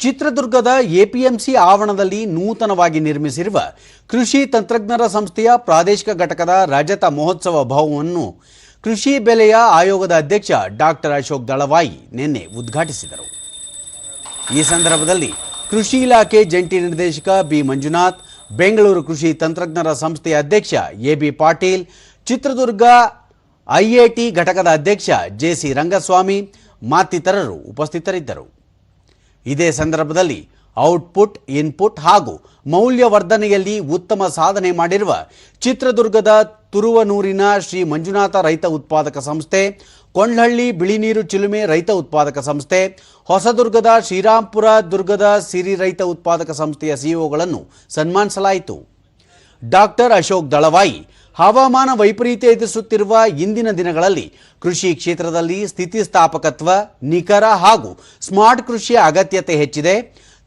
ಚಿತ್ರದುರ್ಗದ ಎಪಿಎಂಸಿ ಆವರಣದಲ್ಲಿ ನೂತನವಾಗಿ ನಿರ್ಮಿಸಿರುವ ಕೃಷಿ ತಂತ್ರಜ್ಞರ ಸಂಸ್ಥೆಯ ಪ್ರಾದೇಶಿಕ ಘಟಕದ ರಜತ ಮಹೋತ್ಸವ ಭವನವನ್ನು ಕೃಷಿ ಬೆಲೆಯ ಆಯೋಗದ ಅಧ್ಯಕ್ಷ ಡಾಕ್ಟರ್ ಅಶೋಕ್ ದಳವಾಯಿ ನಿನ್ನೆ ಉದ್ಘಾಟಿಸಿದರು. ಈ ಸಂದರ್ಭದಲ್ಲಿ ಕೃಷಿ ಇಲಾಖೆ ಜಂಟಿ ನಿರ್ದೇಶಕ ಬಿ ಮಂಜುನಾಥ್, ಬೆಂಗಳೂರು ಕೃಷಿ ತಂತ್ರಜ್ಞರ ಸಂಸ್ಥೆಯ ಅಧ್ಯಕ್ಷ A B Patil, Chitradurga IIT ಘಟಕದ ಅಧ್ಯಕ್ಷ ಜೆಸಿ ರಂಗಸ್ವಾಮಿ, ಮತ್ತಿತರರು ಉಪಸ್ಥಿತರಿದ್ದರು. ಇದೇ ಸಂದರ್ಭದಲ್ಲಿ ಔಟ್ಪುಟ್, ಇನ್ಪುಟ್ ಹಾಗೂ ಮೌಲ್ಯವರ್ಧನೆಯಲ್ಲಿ ಉತ್ತಮ ಸಾಧನೆ ಮಾಡಿರುವ ಚಿತ್ರದುರ್ಗದ ತುರುವನೂರಿನ ಶ್ರೀ ಮಂಜುನಾಥ ರೈತ ಉತ್ಪಾದಕ ಸಂಸ್ಥೆ ಕೊಂಡ್ಲಹಳ್ಳಿ ಬಿಳಿನೀರು ಚಿಲುಮೆ ರೈತ ಉತ್ಪಾದಕ ಸಂಸ್ಥೆ, ಹೊಸದುರ್ಗದ ಶ್ರೀರಾಂಪುರ ದುರ್ಗದ ಸಿರಿ ರೈತ ಉತ್ಪಾದಕ ಸಂಸ್ಥೆಯ ಸಿಇಒಗಳನ್ನು ಸನ್ಮಾನಿಸಲಾಯಿತು. ಡಾಕ್ಟರ್ ಅಶೋಕ್ ದಳವಾಯಿ ಹವಾಮಾನ ವೈಪರೀತ್ಯ ಎದುರಿಸುತ್ತಿರುವ ಇಂದಿನ ದಿನಗಳಲ್ಲಿ ಕೃಷಿ ಕ್ಷೇತ್ರದಲ್ಲಿ ಸ್ಥಿತಿಸ್ಥಾಪಕತ್ವ, ನಿಖರ ಹಾಗೂ ಸ್ಮಾರ್ಟ್ ಕೃಷಿಯ ಅಗತ್ಯತೆ ಹೆಚ್ಚಿದೆ.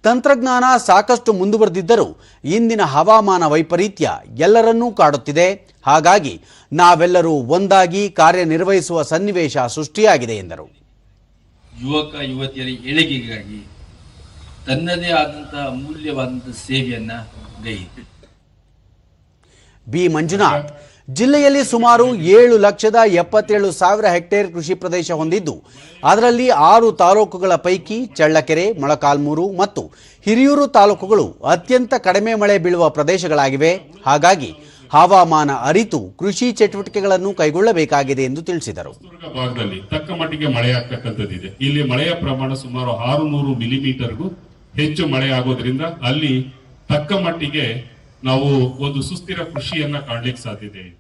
ತಂತ್ರಜ್ಞಾನ ಸಾಕಷ್ಟು ಮುಂದುವರೆದಿದ್ದರೂ ಇಂದಿನ ಹವಾಮಾನ ವೈಪರೀತ್ಯ ಎಲ್ಲರನ್ನೂ ಕಾಡುತ್ತಿದೆ. ಹಾಗಾಗಿ ನಾವೆಲ್ಲರೂ ಒಂದಾಗಿ ಕಾರ್ಯನಿರ್ವಹಿಸುವ ಸನ್ನಿವೇಶ ಸೃಷ್ಟಿಯಾಗಿದೆ ಎಂದರು. ಯುವಕ, ಯುವತಿಯರ ಏಳಿಗೆಗಾಗಿ ತನ್ನದೇ ಆದಂತಹ ಅಮೂಲ್ಯವಾದಂತಹ ಸೇವೆಯನ್ನು ಗೈದು ಬಿ. ಮಂಜುನಾಥ್. ಜಿಲ್ಲೆಯಲ್ಲಿ ಸುಮಾರು ಏಳು ಲಕ್ಷದ ಎಪ್ಪತ್ತೇಳು ಸಾವಿರ ಹೆಕ್ಟೇರ್ ಕೃಷಿ ಪ್ರದೇಶ ಹೊಂದಿದ್ದು, ಅದರಲ್ಲಿ ಆರು ತಾಲೂಕುಗಳ ಪೈಕಿ ಚಳ್ಳಕೆರೆ, ಮೊಳಕಾಲ್ಮೂರು ಮತ್ತು ಹಿರಿಯೂರು ತಾಲೂಕುಗಳು ಅತ್ಯಂತ ಕಡಿಮೆ ಮಳೆ ಬೀಳುವ ಪ್ರದೇಶಗಳಾಗಿವೆ. ಹಾಗಾಗಿ ಹವಾಮಾನ ಅರಿತು ಕೃಷಿ ಚಟುವಟಿಕೆಗಳನ್ನು ಕೈಗೊಳ್ಳಬೇಕಾಗಿದೆ ಎಂದು ತಿಳಿಸಿದರು. ಭಾಗದಲ್ಲಿ ತಕ್ಕ ಮಟ್ಟಿಗೆ ಮಳೆ ಆಗ್ತಕ್ಕಂಥದ್ದಿದೆ. ಇಲ್ಲಿ ಮಳೆಯ ಪ್ರಮಾಣ ಸುಮಾರು ಆರುನೂರು ಮಿಲಿಮೀಟರ್ಗೂ ಹೆಚ್ಚು ಮಳೆ ಆಗೋದ್ರಿಂದ ಅಲ್ಲಿ ತಕ್ಕ ಮಟ್ಟಿಗೆ ನಾವು ಒಂದು ಸುಸ್ಥಿರ ಕೃಷಿಯನ್ನ ಕಾಣ್ಲಿಕ್ಕೆ ಸಾಧ್ಯತೆ ಇದೆ.